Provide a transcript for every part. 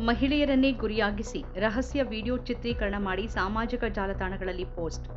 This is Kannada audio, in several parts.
ಮಹಿಳೆಯರನ್ನೇ ಗುರಿಯಾಗಿಸಿ ರಹಸ್ಯ ವಿಡಿಯೋ ಚಿತ್ರೀಕರಣ ಮಾಡಿ ಸಾಮಾಜಿಕ ಜಾಲತಾಣಗಳಲ್ಲಿ ಪೋಸ್ಟ್.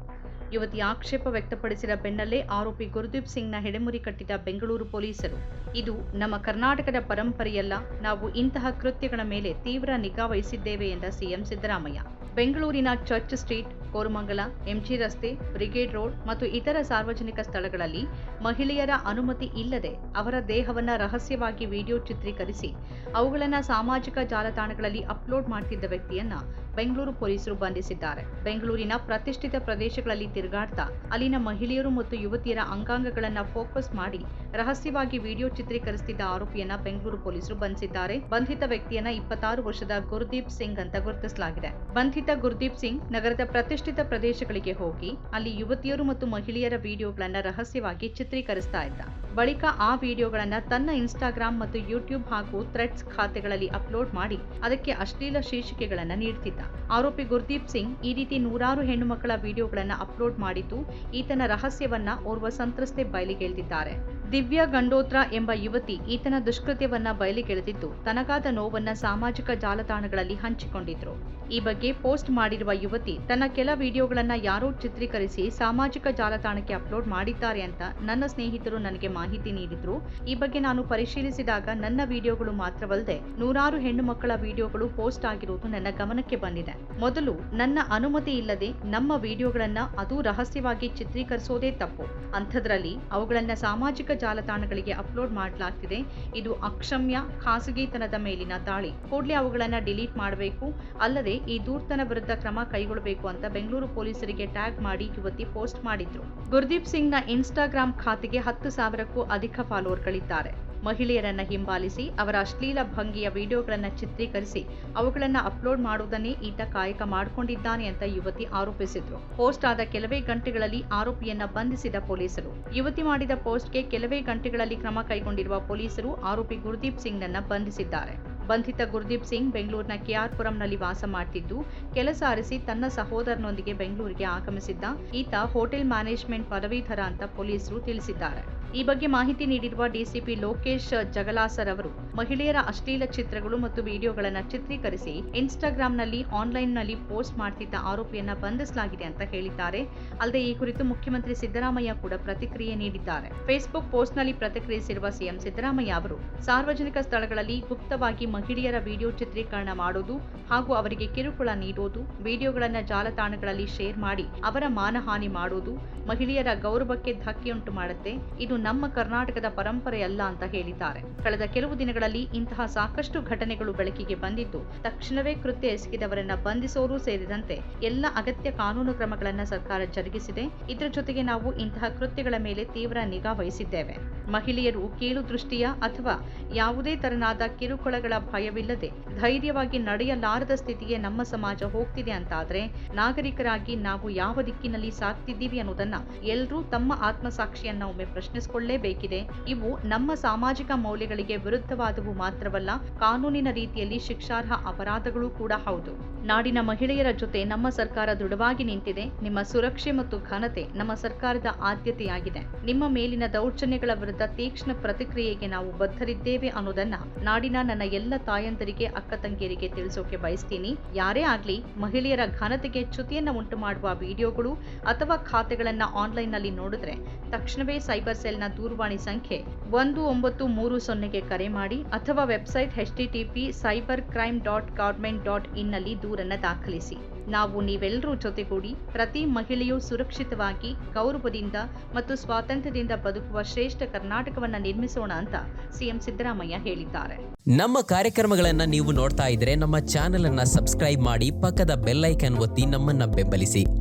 ಯುವತಿ ಆಕ್ಷೇಪ ವ್ಯಕ್ತಪಡಿಸಿದ ಬೆನ್ನಲ್ಲೇ ಆರೋಪಿ ಗುರುದೀಪ್ ಸಿಂಗ್ನ ಹೆಡೆಮುರಿ ಕಟ್ಟಿದ ಬೆಂಗಳೂರು ಪೊಲೀಸರು. ಇದು ನಮ್ಮ ಕರ್ನಾಟಕದ ಪರಂಪರೆಯಲ್ಲ, ನಾವು ಇಂತಹ ಕೃತ್ಯಗಳ ಮೇಲೆ ತೀವ್ರ ನಿಗಾ ವಹಿಸಿದ್ದೇವೆ ಎಂದ ಸಿಎಂ ಸಿದ್ದರಾಮಯ್ಯ. ಬೆಂಗಳೂರಿನ ಚರ್ಚ್ ಸ್ಟ್ರೀಟ್ ಕೋರಮಂಗಲ, ಎಂಜಿ ರಸ್ತೆ, ಬ್ರಿಗೇಡ್ ರೋಡ್ ಮತ್ತು ಇತರ ಸಾರ್ವಜನಿಕ ಸ್ಥಳಗಳಲ್ಲಿ ಮಹಿಳೆಯರ ಅನುಮತಿ ಇಲ್ಲದೆ ಅವರ ದೇಹವನ್ನ ರಹಸ್ಯವಾಗಿ ವಿಡಿಯೋ ಚಿತ್ರೀಕರಿಸಿ ಅವುಗಳನ್ನು ಸಾಮಾಜಿಕ ಜಾಲತಾಣಗಳಲ್ಲಿ ಅಪ್ಲೋಡ್ ಮಾಡ್ತಿದ್ದ ವ್ಯಕ್ತಿಯನ್ನ ಬೆಂಗಳೂರು ಪೊಲೀಸರು ಬಂಧಿಸಿದ್ದಾರೆ. ಬೆಂಗಳೂರಿನ ಪ್ರತಿಷ್ಠಿತ ಪ್ರದೇಶಗಳಲ್ಲಿ ತಿರುಗಾಡ್ತಾ ಅಲ್ಲಿನ ಮಹಿಳೆಯರು ಮತ್ತು ಯುವತಿಯರ ಅಂಗಾಂಗಗಳನ್ನ ಫೋಕಸ್ ಮಾಡಿ ರಹಸ್ಯವಾಗಿ ವಿಡಿಯೋ ಚಿತ್ರೀಕರಿಸುತ್ತಿದ್ದ ಆರೋಪಿಯನ್ನ ಬೆಂಗಳೂರು ಪೊಲೀಸರು ಬಂಧಿಸಿದ್ದಾರೆ. ಬಂಧಿತ ವ್ಯಕ್ತಿಯನ್ನ ಇಪ್ಪತ್ತಾರು ವರ್ಷದ ಗುರುದೀಪ್ ಸಿಂಗ್ ಅಂತ ಗುರುತಿಸಲಾಗಿದೆ. ಬಂಧಿತ ಗುರುದೀಪ್ ಸಿಂಗ್ ನಗರದ ಪ್ರತಿಷ್ಠಿತ ಪ್ರದೇಶಗಳಿಗೆ ಹೋಗಿ ಅಲ್ಲಿ ಯುವತಿಯರು ಮತ್ತು ಮಹಿಳೆಯರ ವಿಡಿಯೋಗಳನ್ನ ರಹಸ್ಯವಾಗಿ ಚಿತ್ರೀಕರಿಸ್ತಾ ಇದ್ದ. ಬಳಿಕ ಆ ವಿಡಿಯೋಗಳನ್ನ ತನ್ನ ಇನ್ಸ್ಟಾಗ್ರಾಮ್ ಮತ್ತು ಯೂಟ್ಯೂಬ್ ಹಾಗೂ ಥ್ರೆಡ್ಸ್ ಖಾತೆಗಳಲ್ಲಿ ಅಪ್ಲೋಡ್ ಮಾಡಿ ಅದಕ್ಕೆ ಅಶ್ಲೀಲ ಶೀರ್ಷಿಕೆಗಳನ್ನ ನೀಡ್ತಿದ್ದ. ಆರೋಪಿ ಗುರ್ದೀಪ್ ಸಿಂಗ್ ಈ ರೀತಿ ನೂರಾರು ಹೆಣ್ಣು ಮಕ್ಕಳ ವಿಡಿಯೋಗಳನ್ನ ಅಪ್ಲೋಡ್ ಮಾಡಿದ್ದು ಈತನ ರಹಸ್ಯವನ್ನ ಓರ್ವ ಸಂತ್ರಸ್ತೆ ಬಯಲಿಗೆಳೆದಿದ್ದಾರೆ ದಿವ್ಯಾ ಗಂಡೋತ್ರ ಎಂಬ ಯುವತಿ ಈತನ ದುಷ್ಕೃತ್ಯವನ್ನ ಬಯಲಿಗೆಳೆದಿದ್ದು, ತನಗಾದ ನೋವನ್ನ ಸಾಮಾಜಿಕ ಜಾಲತಾಣಗಳಲ್ಲಿ ಹಂಚಿಕೊಂಡಿದ್ರು. ಈ ಬಗ್ಗೆ ಪೋಸ್ಟ್ ಮಾಡಿರುವ ಯುವತಿ, ತನ್ನ ಕೆಲ ವಿಡಿಯೋಗಳನ್ನ ಯಾರೋ ಚಿತ್ರೀಕರಿಸಿ ಸಾಮಾಜಿಕ ಜಾಲತಾಣಕ್ಕೆ ಅಪ್ಲೋಡ್ ಮಾಡಿದ್ದಾರೆ ಅಂತ ನನ್ನ ಸ್ನೇಹಿತರು ನನಗೆ ಮಾಹಿತಿ ನೀಡಿದ್ರು. ಈ ಬಗ್ಗೆ ನಾನು ಪರಿಶೀಲಿಸಿದಾಗ ನನ್ನ ವಿಡಿಯೋಗಳು ಮಾತ್ರವಲ್ಲದೆ ನೂರಾರು ಹೆಣ್ಣು ಮಕ್ಕಳ ವಿಡಿಯೋಗಳು ಪೋಸ್ಟ್ ಆಗಿರುವುದು ನನ್ನ ಗಮನಕ್ಕೆ ಬಂದಿದೆ. ಮೊದಲು ನನ್ನ ಅನುಮತಿ ಇಲ್ಲದೆ ನಮ್ಮ ವಿಡಿಯೋಗಳನ್ನ ಅದು ರಹಸ್ಯವಾಗಿ ಚಿತ್ರೀಕರಿಸೋದೇ ತಪ್ಪು. ಅಂಥದ್ರಲ್ಲಿ ಅವುಗಳನ್ನ ಸಾಮಾಜಿಕ ಜಾಲತಾಣಗಳಿಗೆ ಅಪ್ಲೋಡ್ ಮಾಡಲಾಗ್ತಿದೆ. ಇದು ಅಕ್ಷಮ್ಯ, ಖಾಸಗಿತನದ ಮೇಲಿನ ದಾಳಿ. ಕೂಡಲೇ ಅವುಗಳನ್ನ ಡಿಲೀಟ್ ಮಾಡಬೇಕು, ಅಲ್ಲದೆ ಈ ದೂರ್ತನ ವಿರುದ್ಧ ಕ್ರಮ ಕೈಗೊಳ್ಳಬೇಕು ಅಂತ ಬೆಂಗಳೂರು ಪೊಲೀಸರಿಗೆ ಟ್ಯಾಗ್ ಮಾಡಿ ಯುವತಿ ಪೋಸ್ಟ್ ಮಾಡಿದ್ರು. ಗುರ್ದೀಪ್ ಸಿಂಗ್ನ ಇನ್ಸ್ಟಾಗ್ರಾಂ ಖಾತೆಗೆ ಹತ್ತು ಸಾವಿರಕ್ಕೂ ಅಧಿಕ ಫಾಲೋವರ್ಗಳಿದ್ದಾರೆ. ಮಹಿಳೆಯರನ್ನ ಹಿಂಬಾಲಿಸಿ, ಅವರ ಅಶ್ಲೀಲ ಭಂಗಿಯ ವಿಡಿಯೋಗಳನ್ನ ಚಿತ್ರೀಕರಿಸಿ, ಅವುಗಳನ್ನ ಅಪ್ಲೋಡ್ ಮಾಡುವುದನ್ನೇ ಈತ ಕಾಯಕ ಮಾಡಿಕೊಂಡಿದ್ದಾನೆ ಅಂತ ಯುವತಿ ಆರೋಪಿಸಿದ್ರು. ಪೋಸ್ಟ್ ಆದ ಕೆಲವೇ ಗಂಟೆಗಳಲ್ಲಿ ಆರೋಪಿಯನ್ನ ಬಂಧಿಸಿದ ಪೊಲೀಸರು. ಯುವತಿ ಮಾಡಿದ ಪೋಸ್ಟ್ಗೆ ಕೆಲವೇ ಗಂಟೆಗಳಲ್ಲಿ ಕ್ರಮ ಕೈಗೊಂಡಿರುವ ಪೊಲೀಸರು ಆರೋಪಿ ಗುರ್ದೀಪ್ ಸಿಂಗ್ನನ್ನ ಬಂಧಿಸಿದ್ದಾರೆ. ಬಂಧಿತ ಗುರ್ದೀಪ್ ಸಿಂಗ್ ಬೆಂಗಳೂರಿನ ಕೆಆರ್ಪುರಂನಲ್ಲಿ ವಾಸ ಮಾಡ್ತಿದ್ದು, ಕೆಲಸ ಅರಿಸಿ ತನ್ನ ಸಹೋದರನೊಂದಿಗೆ ಬೆಂಗಳೂರಿಗೆ ಆಗಮಿಸಿದ್ದ, ಈತ ಹೋಟೆಲ್ ಮ್ಯಾನೇಜ್ಮೆಂಟ್ ಪದವೀಧರ ಅಂತ ಪೊಲೀಸರು ತಿಳಿಸಿದ್ದಾರೆ. ಈ ಬಗ್ಗೆ ಮಾಹಿತಿ ನೀಡಿರುವ ಡಿಸಿಪಿ ಲೋಕೇಶ್ ಜಗಲಾಸರ್ ಅವರು, ಮಹಿಳೆಯರ ಅಶ್ಲೀಲ ಚಿತ್ರಗಳು ಮತ್ತು ವಿಡಿಯೋಗಳನ್ನು ಚಿತ್ರೀಕರಿಸಿ ಇನ್ಸ್ಟಾಗ್ರಾಂನಲ್ಲಿ, ಆನ್ಲೈನ್ನಲ್ಲಿ ಪೋಸ್ಟ್ ಮಾಡ್ತಿದ್ದ ಆರೋಪಿಯನ್ನ ಬಂಧಿಸಲಾಗಿದೆ ಅಂತ ಹೇಳಿದ್ದಾರೆ. ಅಲ್ಲದೆ ಈ ಕುರಿತು ಮುಖ್ಯಮಂತ್ರಿ ಸಿದ್ದರಾಮಯ್ಯ ಕೂಡ ಪ್ರತಿಕ್ರಿಯೆ ನೀಡಿದ್ದಾರೆ. ಫೇಸ್ಬುಕ್ ಪೋಸ್ಟ್ನಲ್ಲಿ ಪ್ರತಿಕ್ರಿಯಿಸಿರುವ ಸಿಎಂ ಸಿದ್ದರಾಮಯ್ಯ ಅವರು, ಸಾರ್ವಜನಿಕ ಸ್ಥಳಗಳಲ್ಲಿ ಗುಪ್ತವಾಗಿ ಮಹಿಳೆಯರ ವಿಡಿಯೋ ಚಿತ್ರೀಕರಣ ಮಾಡೋದು ಹಾಗೂ ಅವರಿಗೆ ಕಿರುಕುಳ ನೀಡೋದು, ವಿಡಿಯೋಗಳನ್ನು ಜಾಲತಾಣಗಳಲ್ಲಿ ಶೇರ್ ಮಾಡಿ ಅವರ ಮಾನಹಾನಿ ಮಾಡೋದು ಮಹಿಳೆಯರ ಗೌರವಕ್ಕೆ ಧಕ್ಕೆಯುಂಟು ಮಾಡುತ್ತೆ. ಇದು ನಮ್ಮ ಕರ್ನಾಟಕದ ಪರಂಪರೆಯಲ್ಲ ಅಂತ ಹೇಳಿದ್ದಾರೆ. ಕಳೆದ ಕೆಲವು ದಿನಗಳಲ್ಲಿ ಇಂತಹ ಸಾಕಷ್ಟು ಘಟನೆಗಳು ಬೆಳಕಿಗೆ ಬಂದಿದ್ದು, ತಕ್ಷಣವೇ ಕೃತ್ಯ ಎಸಗಿದವರನ್ನ ಬಂಧಿಸೋರು ಸೇರಿದಂತೆ ಎಲ್ಲ ಅಗತ್ಯ ಕಾನೂನು ಕ್ರಮಗಳನ್ನ ಸರ್ಕಾರ ಜರುಗಿಸಿದೆ. ಇದರ ಜೊತೆಗೆ ನಾವು ಇಂತಹ ಕೃತ್ಯಗಳ ಮೇಲೆ ತೀವ್ರ ನಿಗಾ ವಹಿಸಿದ್ದೇವೆ. ಮಹಿಳೆಯರು ಕೀಳು ದೃಷ್ಟಿಯ ಅಥವಾ ಯಾವುದೇ ತರನಾದ ಕಿರುಕುಳಗಳ ಭಯವಿಲ್ಲದೆ ಧೈರ್ಯವಾಗಿ ನಡೆಯಲಾರದ ಸ್ಥಿತಿಗೆ ನಮ್ಮ ಸಮಾಜ ಹೋಗ್ತಿದೆ ಅಂತಾದ್ರೆ ನಾಗರಿಕರಾಗಿ ನಾವು ಯಾವ ದಿಕ್ಕಿನಲ್ಲಿ ಸಾಗ್ತಿದ್ದೀವಿ ಅನ್ನೋದನ್ನ ಎಲ್ಲರೂ ತಮ್ಮ ಆತ್ಮಸಾಕ್ಷಿಯನ್ನ ಒಮ್ಮೆ ಪ್ರಶ್ನಿಸಿಕೊಳ್ಳಲೇಬೇಕಿದೆ ಇವು ನಮ್ಮ ಸಾಮಾಜಿಕ ಮೌಲ್ಯಗಳಿಗೆ ವಿರುದ್ಧವಾದವು ಮಾತ್ರವಲ್ಲ, ಕಾನೂನಿನ ರೀತಿಯಲ್ಲಿ ಶಿಕ್ಷಾರ್ಹ ಅಪರಾಧಗಳು ಕೂಡ ಹೌದು. ನಾಡಿನ ಮಹಿಳೆಯರ ಜೊತೆ ನಮ್ಮ ಸರ್ಕಾರ ದೃಢವಾಗಿ ನಿಂತಿದೆ. ನಿಮ್ಮ ಸುರಕ್ಷೆ ಮತ್ತು ಘನತೆ ನಮ್ಮ ಸರ್ಕಾರದ ಆದ್ಯತೆಯಾಗಿದೆ. ನಿಮ್ಮ ಮೇಲಿನ ದೌರ್ಜನ್ಯಗಳ ವಿರುದ್ಧ ತೀಕ್ಷ್ಣ ಪ್ರತಿಕ್ರಿಯೆಗೆ ನಾವು ಬದ್ಧರಿದ್ದೇವೆ ಅನ್ನೋದನ್ನ ನಾಡಿನ ನನ್ನ ಎಲ್ಲ ತಾಯಂದರಿಗೆ, ಅಕ್ಕ ತಂಗಿಯರಿಗೆ ತಿಳಿಸೋಕೆ ಬಯಸ್ತೀನಿ. ಯಾರೇ ಆಗ್ಲಿ, ಮಹಿಳೆಯರ ಘನತೆಗೆ ಚ್ಯುತಿಯನ್ನು ಉಂಟು ಮಾಡುವ ವಿಡಿಯೋಗಳು ಅಥವಾ ಖಾತೆಗಳನ್ನ ಆನ್ಲೈನ್ನಲ್ಲಿ ನೋಡಿದ್ರೆ ತಕ್ಷಣವೇ ಸೈಬರ್ ಸೆಲ್ನ ದೂರವಾಣಿ ಸಂಖ್ಯೆ ಒಂದು ಒಂಬತ್ತು ಮೂರು ಸೊನ್ನೆಗೆ ಕರೆ ಮಾಡಿ ಅಥವಾ website H TP cyber crime dot government dot ಇನ್ನಲ್ಲಿ ದೂರನ್ನು ದಾಖಲಿಸಿ. ನಾವು ನೀವೆಲ್ಲರೂ ಜೊತೆಗೂಡಿ ಪ್ರತಿ ಮಹಿಳೆಯೂ ಸುರಕ್ಷಿತವಾಗಿ, ಗೌರವದಿಂದ ಮತ್ತು ಸ್ವಾತಂತ್ರ್ಯದಿಂದ ಬದುಕುವ ಶ್ರೇಷ್ಠ ಕರ್ನಾಟಕವನ್ನ ನಿರ್ಮಿಸೋಣ ಅಂತ ಸಿಎಂ ಸಿದ್ದರಾಮಯ್ಯ ಹೇಳಿದ್ದಾರೆ. ನಮ್ಮ ಕಾರ್ಯಕ್ರಮಗಳನ್ನ ನೀವು ನೋಡ್ತಾ ಇದ್ರೆ ನಮ್ಮ ಚಾನೆಲ್ ಅನ್ನ ಸಬ್ಸ್ಕ್ರೈಬ್ ಮಾಡಿ ಪಕ್ಕದ ಬೆಲ್ಲೈಕನ್ ಒತ್ತಿ ನಮ್ಮನ್ನ ಬೆಂಬಲಿಸಿ.